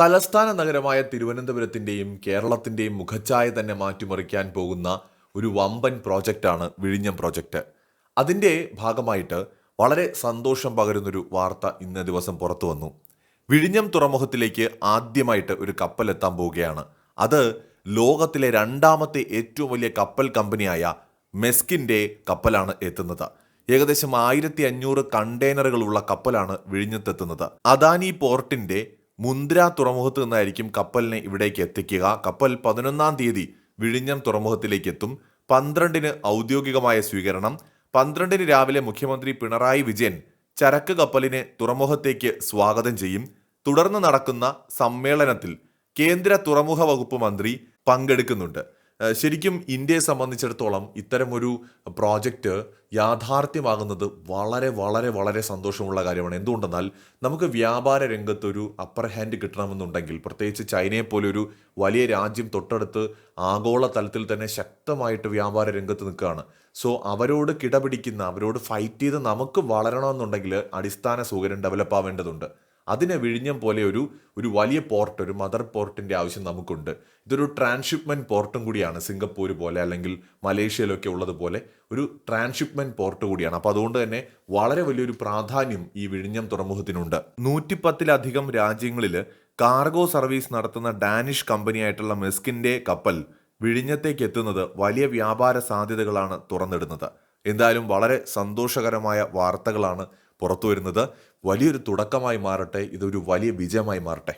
തലസ്ഥാന നഗരമായ തിരുവനന്തപുരത്തിന്റെയും കേരളത്തിന്റെയും മുഖച്ഛായ തന്നെ മാറ്റിമറിക്കാൻ പോകുന്ന ഒരു വമ്പൻ പ്രോജക്റ്റാണ് വിഴിഞ്ഞം പ്രോജക്റ്റ്. അതിന്റെ ഭാഗമായിട്ട് വളരെ സന്തോഷം പകരുന്നൊരു വാർത്ത ഇന്ന ദിവസം പുറത്തു വന്നു. വിഴിഞ്ഞം തുറമുഖത്തിലേക്ക് ആദ്യമായിട്ട് ഒരു കപ്പൽ എത്താൻ പോവുകയാണ്. അത് ലോകത്തിലെ രണ്ടാമത്തെ ഏറ്റവും വലിയ കപ്പൽ കമ്പനിയായ മെസ്കിന്റെ കപ്പലാണ് എത്തുന്നത്. ഏകദേശം ആയിരത്തി അഞ്ഞൂറ് കണ്ടെയ്നറുകളുള്ള കപ്പലാണ് വിഴിഞ്ഞത്തെത്തുന്നത്. അദാനി പോർട്ടിന്റെ മുന്ദ്ര തുറമുഖത്ത് നിന്നായിരിക്കും കപ്പലിനെ ഇവിടേക്ക് എത്തിക്കുക. കപ്പൽ പതിനൊന്നാം തീയതി വിഴിഞ്ഞം തുറമുഖത്തിലേക്ക് എത്തും. പന്ത്രണ്ടിന് ഔദ്യോഗികമായ സ്വീകരണം. പന്ത്രണ്ടിന് രാവിലെ മുഖ്യമന്ത്രി പിണറായി വിജയൻ ചരക്ക് കപ്പലിനെ തുറമുഖത്തേക്ക് സ്വാഗതം ചെയ്യും. തുടർന്ന് നടക്കുന്ന സമ്മേളനത്തിൽ കേന്ദ്ര തുറമുഖ വകുപ്പ് മന്ത്രി പങ്കെടുക്കുന്നുണ്ട്. ശരിക്കും ഇന്ത്യയെ സംബന്ധിച്ചിടത്തോളം ഇത്തരമൊരു പ്രോജക്റ്റ് യാഥാർത്ഥ്യമാകുന്നത് വളരെ വളരെ വളരെ സന്തോഷമുള്ള കാര്യമാണ്. എന്തുകൊണ്ടെന്നാൽ നമുക്ക് വ്യാപാര രംഗത്തൊരു അപ്പർ ഹാൻഡ് കിട്ടണമെന്നുണ്ടെങ്കിൽ പ്രത്യേകിച്ച് ചൈനയെ പോലെ ഒരു വലിയ രാജ്യം തൊട്ടടുത്ത് ആഗോള തലത്തിൽ തന്നെ ശക്തമായിട്ട് വ്യാപാര രംഗത്ത് നിൽക്കുകയാണ്. സോ അവരോട് കിടപിടിക്കുന്ന അവരോട് ഫൈറ്റ് ചെയ്ത് നമുക്ക് വളരണമെന്നുണ്ടെങ്കിൽ അടിസ്ഥാന സൗകര്യം ഡെവലപ്പ് ആവേണ്ടതുണ്ട്. അതിനെ വിഴിഞ്ഞം പോലെ ഒരു ഒരു വലിയ പോർട്ട് ഒരു മദർ പോർട്ടിന്റെ ആവശ്യം നമുക്കുണ്ട്. ഇതൊരു ട്രാൻസ്ഷിപ്മെന്റ് പോർട്ടും കൂടിയാണ്. സിംഗപ്പൂർ പോലെ അല്ലെങ്കിൽ മലേഷ്യയിലൊക്കെ ഉള്ളതുപോലെ ഒരു ട്രാൻസ്ഷിപ്മെന്റ് പോർട്ട് കൂടിയാണ്. അപ്പോൾ അതുകൊണ്ട് തന്നെ വളരെ വലിയൊരു പ്രാധാന്യം ഈ വിഴിഞ്ഞം തുറമുഖത്തിനുണ്ട്. നൂറ്റിപ്പത്തിലധികം രാജ്യങ്ങളിൽ കാർഗോ സർവീസ് നടത്തുന്ന ഡാനിഷ് കമ്പനിയായിട്ടുള്ള മെസ്കിന്റെ കപ്പൽ വിഴിഞ്ഞത്തേക്ക് എത്തുന്നത് വലിയ വ്യാപാര സാധ്യതകളാണ് തുറന്നിടുന്നത്. എന്തായാലും വളരെ സന്തോഷകരമായ വാർത്തകളാണ് പുറത്തു വരുന്നത് വലിയൊരു തുടക്കമായി മാറട്ടെ ഇതൊരു വലിയ വിജയമായി മാറട്ടെ.